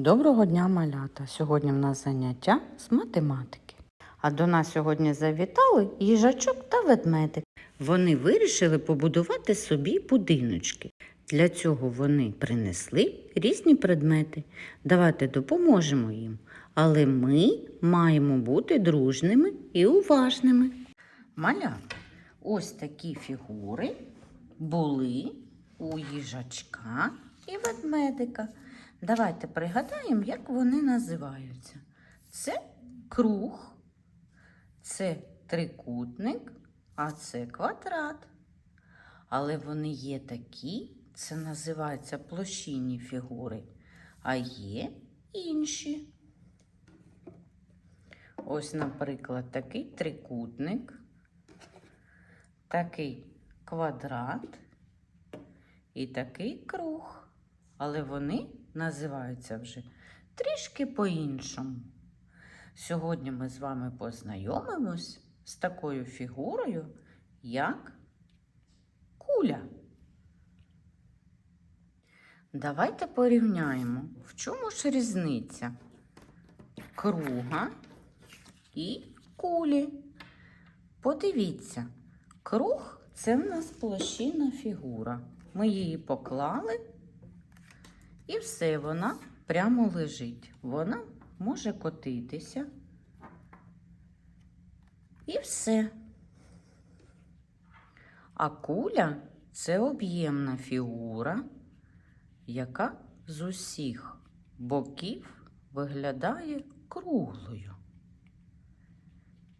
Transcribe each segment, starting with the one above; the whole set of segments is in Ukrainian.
Доброго дня, малята! Сьогодні в нас заняття з математики. А до нас сьогодні завітали їжачок та ведмедик. Вони вирішили побудувати собі будиночки. Для цього вони принесли різні предмети. Давайте допоможемо їм. Але ми маємо бути дружними і уважними. Малята, ось такі фігури були у їжачка і ведмедика. Давайте пригадаємо, як вони називаються. Це круг, це трикутник, а це квадрат. Але вони є такі, це називаються площинні фігури, а є інші. Ось, наприклад, такий трикутник, такий квадрат і такий круг. Але вони називаються вже трішки по-іншому. Сьогодні ми з вами познайомимось з такою фігурою, як куля. Давайте порівняємо, в чому ж різниця круга і кулі. Подивіться, круг це в нас площинна фігура. Ми її поклали. І все, вона прямо лежить. Вона може котитися. І все. А куля це об'ємна фігура, яка з усіх боків виглядає круглою.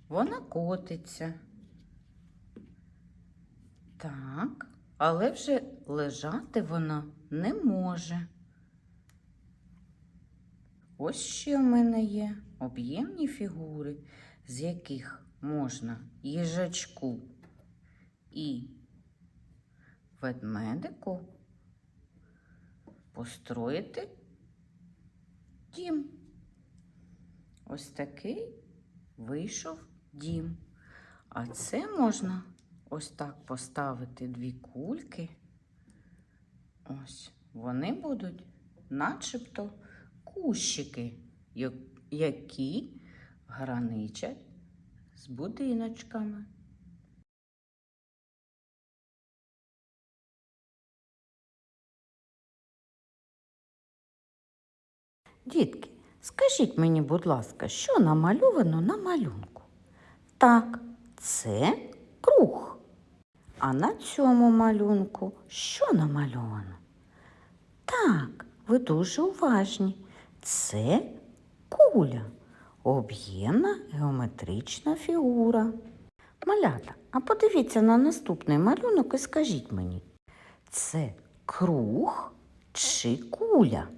Вона котиться. Так, але вже лежати вона не може. Ось ще в мене є об'ємні фігури, з яких можна їжачку і ведмедику построїти дім. Ось такий вийшов дім. А це можна ось так поставити дві кульки. Ось вони будуть начебто кущики, які граничать з будиночками. Дітки, скажіть мені, будь ласка, що намальовано на малюнку? Так, це круг. А на цьому малюнку що намальовано? Так, ви дуже уважні. Це куля, об'ємна геометрична фігура. Малята, а подивіться на наступний малюнок і скажіть мені, це круг чи куля?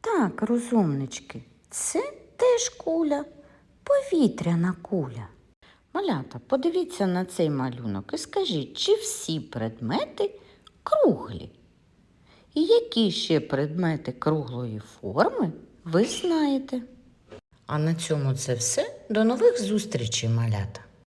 Так, розумнички, це теж куля, повітряна куля. Малята, подивіться на цей малюнок і скажіть, чи всі предмети круглі? І які ще предмети круглої форми ви знаєте? А на цьому це все. До нових зустрічей, малята!